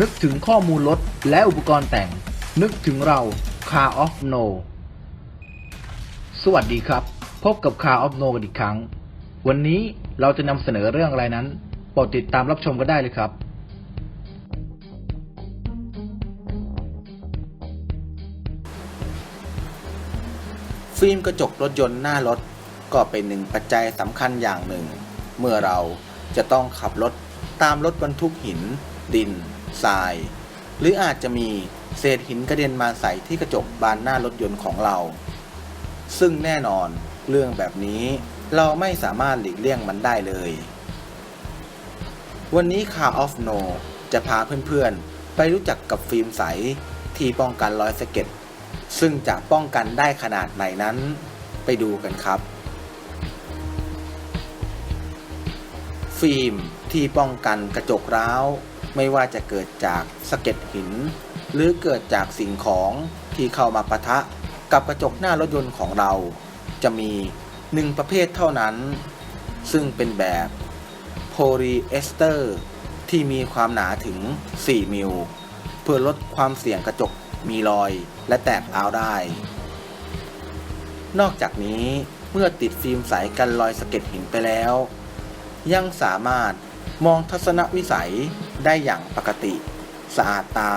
นึกถึงข้อมูลรถและอุปกรณ์แต่ง นึกถึงเรา Car of No สวัสดีครับ พบกับ Car of No กันอีกครั้ง วันนี้เราจะนำเสนอเรื่องอะไรนั้นโปรดติดตามรับชมกันได้เลยครับ ฟิล์มกระจกรถยนต์หน้ารถก็เป็นหนึ่งปัจจัยสำคัญอย่างหนึ่ง เมื่อเราจะต้องขับรถตามรถบรรทุกหิน ดินทราย หรืออาจจะมีเศษหินกระเด็นมาใส่ที่กระจกบานหน้ารถยนต์ของเรา ซึ่งแน่นอนเรื่องแบบนี้เราไม่สามารถหลีกเลี่ยงมันได้เลย วันนี้ Car of No จะพาเพื่อนๆ ไปรู้จักกับฟิล์มใสที่ป้องกันรอยสะเก็ดซึ่งจะป้องกันได้ขนาดไหนนั้น ไปดูกันครับ ฟิล์ม ที่ป้องกันกระจกร้าว ไม่ว่าจะเกิดจากสะเก็ดหิน หรือเกิดจากสิ่งของที่เข้ามาปะทะกับกระจกหน้ารถยนต์ของเรา จะมีหนึ่งประเภทเท่านั้น ซึ่งเป็นแบบโพลีเอสเตอร์ที่มีความหนาถึง 4 มิล เพื่อลดความเสี่ยงกระจกมีรอยและแตกร้าวได้ นอกจากนี้เมื่อติดฟิล์มใสกันรอยสะเก็ดหินไปแล้ว ยังสามารถ มองทัศนวิสัยได้อย่างปกติ สะอาดตา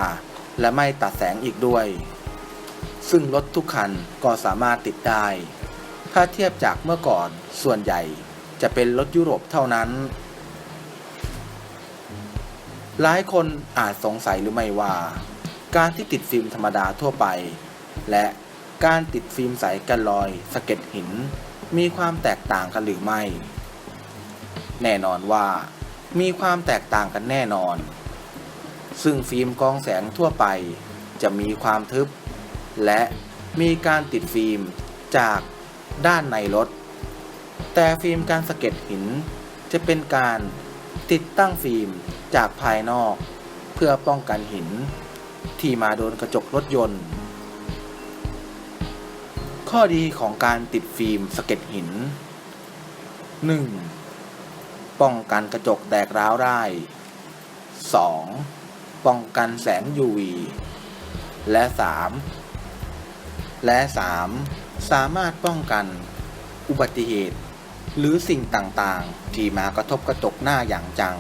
และไม่ตัดแสงอีกด้วย ซึ่งรถทุกคันก็สามารถติดได้ ถ้าเทียบจากเมื่อก่อนส่วนใหญ่จะเป็นรถยุโรปเท่านั้น หลายคนอาจสงสัยหรือไม่ว่า การที่ติดฟิล์มธรรมดาทั่วไป และการติดฟิล์มใสกันรอยสะเก็ดหิน มีความแตกต่างกันหรือไม่ แน่นอนว่า มีความแตกต่างกันแน่นอน ซึ่งฟิล์มกองแสงทั่วไป จะมีความทึบ และมีการติดฟิล์มจากด้านในรถ แต่ฟิล์มการสะเก็ดหิน จะเป็นการติดตั้งฟิล์มจากภายนอก เพื่อป้องกันหิน ที่มาโดนกระจกรถยนต์ ข้อดีของการติดฟิล์มสะเก็ดหิน 1. ป้องกันกระจกแตกร้าวได้ 2. ป้องกันแสง UV และ 3. และ 3. สามารถป้องกันอุบัติเหตุ หรือสิ่งต่างๆ ที่มากระทบกระจกหน้าอย่างจัง